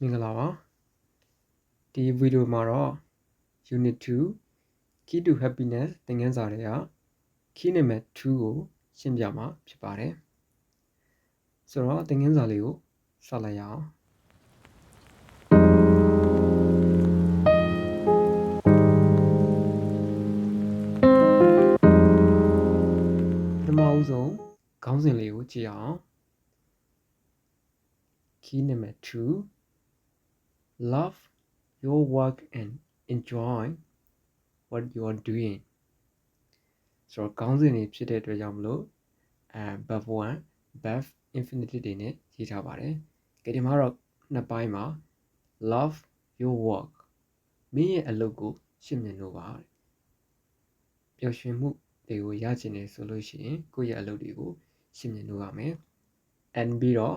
မင်္ဂလာပါဒီဗီဒီယိုမှာတော့ unit 2 key to happiness သင်ခန်းစာတွေက key နံပါတ်2ကိုရှင်းပြမှာဖြစ်ပါတယ်ဆိုတော့သင်ခန်းစာလေးကိုစလိုက်ရအောင်ပထမဦးဆုံးခေါင်းစဉ်လေးကိုကြည့်အောင် key number 2 love your work and enjoy what you are doing ဆိုတော့ခေါင်းစဉ်တွေဖြစ်တဲ့အတွက်ကြောင့်မလို့အဲ verb 1 verb infinitive တွေနဲ့ရေးထားပါတယ်ကြဒီမှာတော့နှစ်ပိုင်းမှာ love your work မင်းရဲ့အလုပ်ကိုရှင်းမြင်လို့ပါပျော်ရွှင်မှုတွေကိုရချင်တယ်ဆိုလို့ရှိရင်ကိုယ့်ရဲ့အလုပ်တွေကိုရှင်းမြင်လို့ရမယ် and ပြီးတော့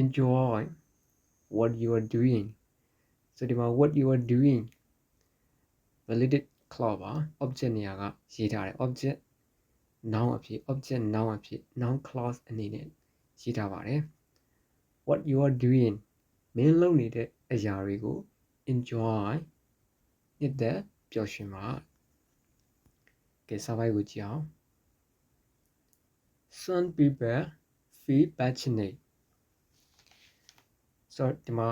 enjoy what you are doing ဆိုဒီမှာ what you are doing validated clause ပါ object နေရာကရေးထားတယ် object noun အဖြစ် object noun အဖြစ် noun clause အနေနဲ့ရေးထားပါတယ် what you are doing မင်းလုပ်နေတဲ့အရာတွေကို enjoy နှစ်သက်ပျော်ရွှင်ပါကဲစာပိုက်ကိုကြည့်အောင် some people feel passionate ဆိုတော့ဒီမှာ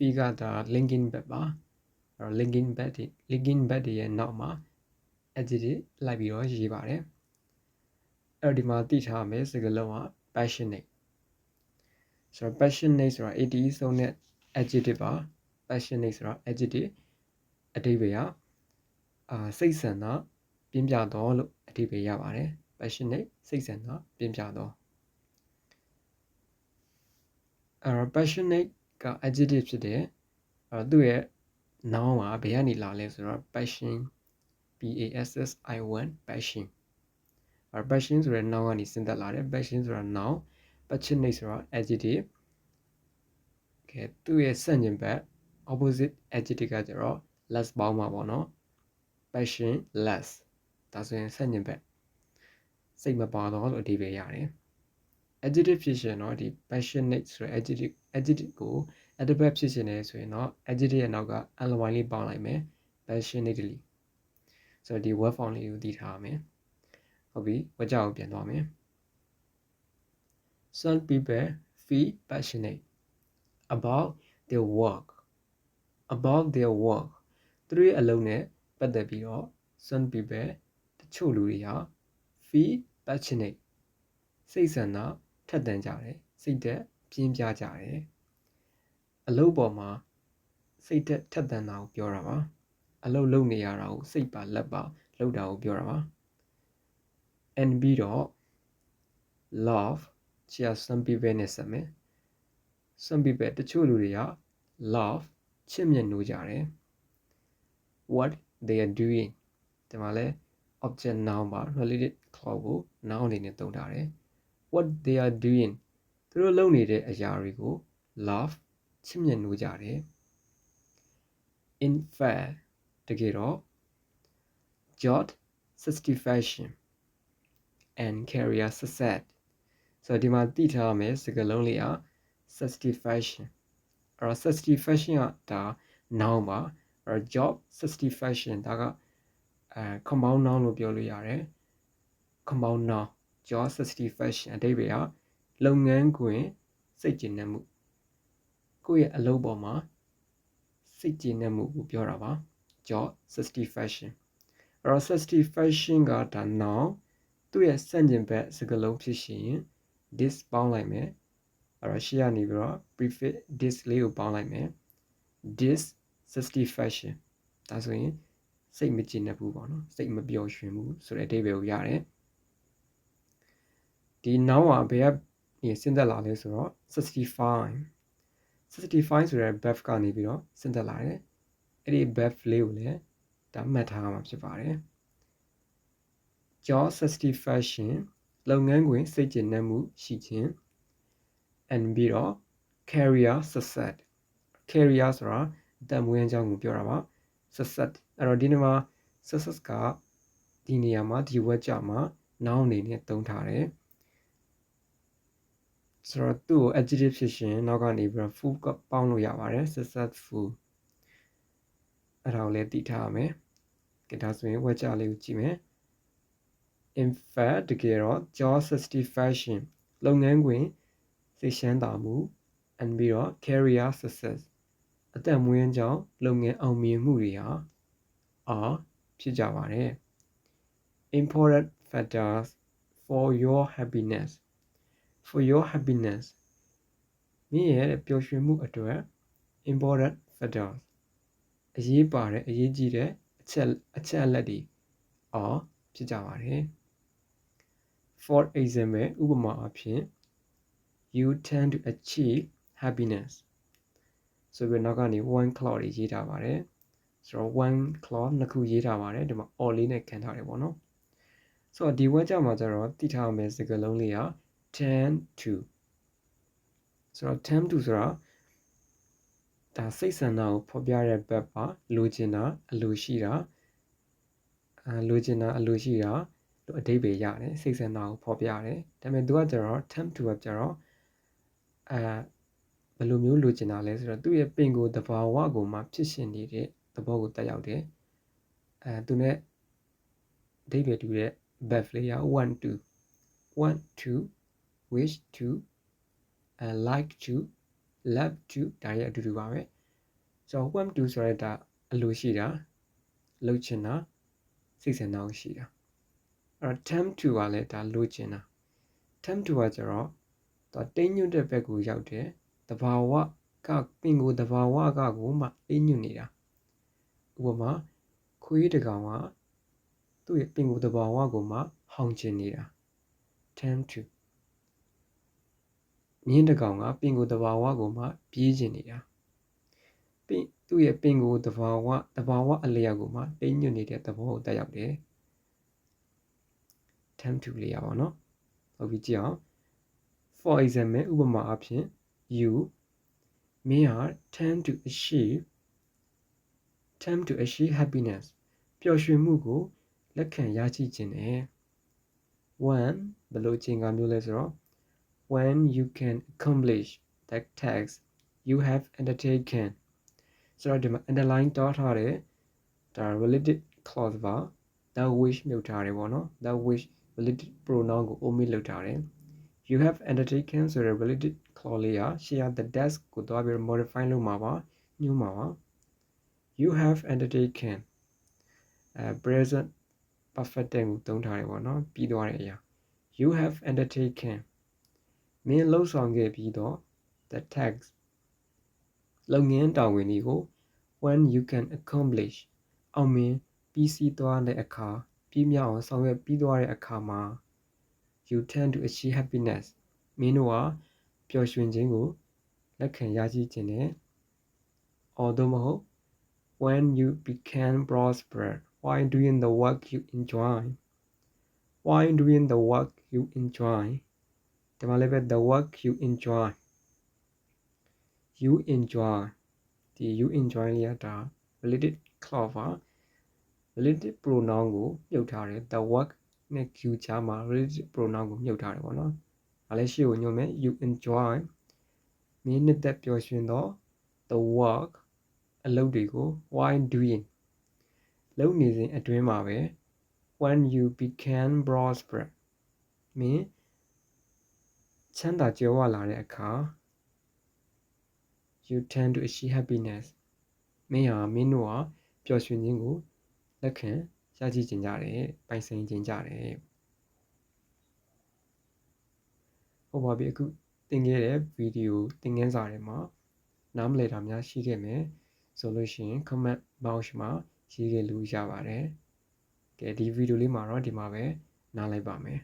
fee ကဒါ linking back ပါအဲ့တော့ linking back တွေ linking back တွေရဲ့နောက်မှာ adjective လိုက်ပြီးတော့ရေးပါတယ်အဲ့တော့ဒီမှာသိထားမယ်စကားလုံးက passionate ဆိုတော့ passionate ဆိုတာ AD ဆုံးတဲ့ adjective ပါ passionate ဆိုတာ adjective အဓိပ္ပာယ်ကအာစိတ်ဆန္ဒပြင်းပြတော့လို့အဓိပ္ပာယ်ရပါတယ် passionate စိတ်ဆန္ဒပြင်းပြတော့အဲ့တော့ passionate က adjective ဖြစ်တယ်အဲ့တော့သူ့ရဲ့ noun ကဘယ်ကနေလာလဲဆိုတော့ passion p a s s i o n passion အဲ့ passion ဆိုတဲ့ noun ကနေဆင်းသက်လာတယ် passion ဆိုတာ noun passionate ဆိုတာ adjective ကဲသူ့ရဲ့ဆန့်ကျင်ဘက် opposite adjective ကကျတော့ less ပေါင်းမှာပေါ့နော် passion less ဒါဆိုရင်ဆန့်ကျင်ဘက်စိတ်မပါတော့လို့အဓိပ္ပာယ်ရတယ် adjective ဖြစ်ရှင်တော့ဒီ passionate ဆိုတဲ့ adjective adjective ကို adverb ဖြစ်ရှင်နေဆိုရင်တော့ adjective ရဲ့နောက်က ly လေးပေါင်းလိုက်မယ် passionately ဆိုတော့ဒီ word form လေးကိုတည်ထားမယ်ဟုတ်ပြီဝကြောက်ပြန်သွားမယ် some people feel passionate about their work about their work သူတို့ရဲ့အလုပ်နဲ့ပတ်သက်ပြီးတော့ some people တချို့လူတွေဟာ feel passionate စိတ်ဆန္ဒ ထက်သန်ကြတယ်စိတ်သက်ပြင်းပြကြတယ်အလုပ်ပေါ်မှာစိတ်သက်ထက်သန်တာကိုပြောတာပါအလုပ်လုပ်နေရတာကိုစိတ်ပါလက်ပါလုပ်တာကိုပြောတာပါ and ပြီးတော့ love ချာ some people နဲ့ဆက်မယ် some people တချို့လူတွေက love ချစ်မြတ်နိုးကြတယ် what they are doing ဒီမှာလဲ object noun ပါ related clause ကို noun အနေနဲ့သုံးထားတယ် what they are doing သူတို့လုပ်နေတဲ့အရာတွေကို love ချစ်မြတ်နိုးကြတယ် in fact တကယ်တော့ job satisfaction and career success ဆိုတော့ဒီမှာသိထားရမယ်စကားလုံးလေးက satisfaction အဲ့တော့ satisfaction ကဒါ noun ပါအဲ့တော့ job satisfaction ဒါကအဲ compound noun လို့ပြောလို့ရတယ် compound noun job satisfaction အဓိပ္ပာယ်ကလုပ်ငန်းခွင်စိတ်ကျဉ်နှံ့မှုကိုယ့်ရဲ့အလုပ်ပေါ်မှာစိတ်ကျဉ်နှံ့မှုကိုပြောတာပါ job satisfaction အဲ့တော့ satisfaction ကဒါ noun သူ့ရဲ့ဆန့်ကျင်ဘက်စကားလုံးဖြစ်ရှင် this ပေါင်းလိုက်မယ်အဲ့တော့ရှေ့ကနေပြီးတော့ prefix this လေးကိုပေါင်းလိုက်မယ် this satisfaction ဒါဆိုရင်စိတ်မကျဉ်နှံ့ဘူးပေါ့နော်စိတ်မပျော်ရွှင်ဘူးဆိုတဲ့အဓိပ္ပာယ်ကိုရတယ် ဒီ noun ကဘယ်ကနေဆင်းသက်လာလဲဆိုတော့65 65ဆိုတဲ့ verb ကနေပြီးတော့ဆင်းသက်လာတယ်အဲ့ဒီ verb လေးကိုလည်းဒါမှတ်ထားမှာဖြစ်ပါတယ် job satisfaction လုပ်ငန်းခွင်စိတ်ကျဉ်နှံ့မှုရှိခြင်း and ပြီးတော့ career success career ဆိုတာတန်မွေးအကြောင်းကိုပြောတာပါ success အဲ့တော့ဒီနေ့မှာ success ကဒီနေရာမှာဒီ word ကြမှာ noun အနေနဲ့သုံးထားတယ် ဆိုတော့သူ့ကို adjective ဖြစ်ရှင်နောက်ကနေပြီးတော့ full ကပေါင်းလို့ရပါတယ် successful အဲ့ဒါကိုလည်းသိထားရမယ်ကဲဒါဆိုရင်ဝက်ကြလေးကိုကြည့်မယ် in fact တကယ်တော့ job satisfaction လုပ်ငန်းခွင်စိတ်ရှမ်းသာမှု and ပြီးတော့ career success အသက်မွေးကြောင်းလုပ်ငန်းအောင်မြင်မှုတွေဟာအားဖြစ်ကြပါတယ် important factors for your happiness for your happiness မင်းရဲ့ပျော်ရွှင်မှုအတွက် important factors အရေးပါတဲ့အရေးကြီးတဲ့အချက်အချက်အလက်တွေအားဖြစ်ကြပါတယ် for example ဥပမာအဖြစ် you tend to achieve happiness ဆိုပြီးနောက်ကနေ one clause တွေရေးထားပါတယ်ဆိုတော့ one clause နှစ်ခုရေးထားပါတယ်ဒီမှာ all လေးနဲ့ခံထားတယ်ပေါ့နော်ဆိုတော့ဒီ word ကြမှာကျတော့တိထားရမယ့်စကားလုံးလေးက tend to ဆိုတော့ tend to ဆိုတာဒါစိတ်ဆန္ဒကိုဖော်ပြတဲ့ဘက်ပါလိုချင်တာအလိုရှိတာအဲလိုချင်တာအလိုရှိတာလို့အဓိပ္ပာယ်ရတယ်စိတ်ဆန္ဒကိုဖော်ပြရတယ်ဒါပေမဲ့သူကကျတော့ tend to ကကျတော့အဲဘယ်လိုမျိုးလိုချင်တာလဲဆိုတော့သူ့ရဲ့ပင်ကိုယ်တဘာဝကိုမှဖြစ်ရှင်နေတဲ့သဘောကိုတက်ရောက်တယ်အဲသူနဲ့အဓိပ္ပာယ်တူတဲ့ verb လေးရ1 to 1 to wish to and like to love to ဒါတွေအတူတူပါပဲဆိုတော့ want to ဆိုရတာအလိုရှိတာလှုပ်ချင်တာစိတ်ဆန္ဒကိုရှိတာအဲ့တော့ tempt to ကလည်းဒါလိုချင်တာ tempt to ကကျတော့သူတိမ်ညွတ်တဲ့ဘက်ကိုရောက်တယ်တဘာဝကပင်ကိုတဘာဝကကိုမှတိမ်ညွတ်နေတာဥပမာခွေးတကောင်ကသူ့ရဲ့ပင်ကိုတဘာဝကိုမှဟောင်ချင်နေတာ tempt to မြင်းတကောင်ကပင်ကိုတဘာဝကိုမှပြေးကျင်နေတာပင်သူ့ရဲ့ပင်ကိုတဘာဝတဘာဝအလျောက်ကိုမှတိမ်ညွတ်နေတဲ့သဘောကိုတက်ရောက်တယ် tempt to လေးရပါတော့ဟုတ်ပြီကြည့်အောင် for example ဥပမာအဖြစ် you မင်းဟာ tend to achieve tend to achieve happiness ပျော်ရွှင်မှုကိုလက်ခံရရှိခြင်းနဲ့ one ဘယ်လိုအချိန်ကမျိုးလဲဆိုတော့ when you can accomplish that task you have undertaken ဆိုတော့ဒီမှာ underline တောထားတယ်ဒါ related clause ပါ that wish မြုပ်ထားတယ်ပေါ့နော် that wish related pronoun ကို omit လုပ်ထားတယ် you have undertaken ဆိုတဲ့ related clause လေးကရှေ့ရ the desk ကိုတွားပြီး modify လုပ်မှာပါညွှန်းမှာပါ you have undertaken အဲ present perfect tense ကိုသုံးထားတယ်ပေါ့နော်ပြီးသွားတဲ့အရာ you have undertaken မင်းလှုပ်ဆောင်ခဲ့ပြီးတော့ the task လုပ်ငန်းတာဝန်တွေကို when you can accomplish အောင်မြင်ပြီးစီးသွားတဲ့အခါပြီးမြောက်အောင်ဆောင်ရွက်ပြီးသွားတဲ့အခါမှာ you tend to achieve happiness မင်းတို့ဟာပျော်ရွှင်ခြင်းကိုလက်ခံရရှိခြင်းနဲ့ although မဟုတ် when you become prosper while doing the work you enjoy while doing the work you enjoy ဒီမှာလည်းပဲ the work you enjoy you enjoy ဒီ you enjoy လေးကဒါ related clause ပါ related pronoun ကိုမြုပ်ထားတယ် the work နဲ့ q ချာမှာ related pronoun ကိုမြုပ်ထားတယ်ပေါ့နော်ဒါလည်းရှေ့ကိုညွှန်မယ် you enjoy မင်းနှစ်သက်ပျော်ရွှင်တော့ the work အလုပ်တွေကို while doing လုပ်နေစဉ်အတွင်းမှာပဲ when you became prosper မင်း ချမ်းသာကြွယ်ဝလာတဲ့အခါ you tend to achieve happiness မင်းဟာမင်းတို့ဟာပျော်ရွှင်ခြင်းကိုလက်ခံရရှိခြင်းကြတယ်ပိုင်ဆိုင်ခြင်းကြတယ်ဟုတ်ပါပြီအခုသင်ခဲ့တဲ့ဗီဒီယိုသင်ခန်းစာတွေမှာနားမလည်တာများရှိခဲ့မယ်ဆိုလို့ရှိရင် comment box မှာရေးခဲ့လို့ရပါတယ်ကဲဒီဗီဒီယိုလေးမှာတော့ဒီမှာပဲနားလိုက်ပါမယ်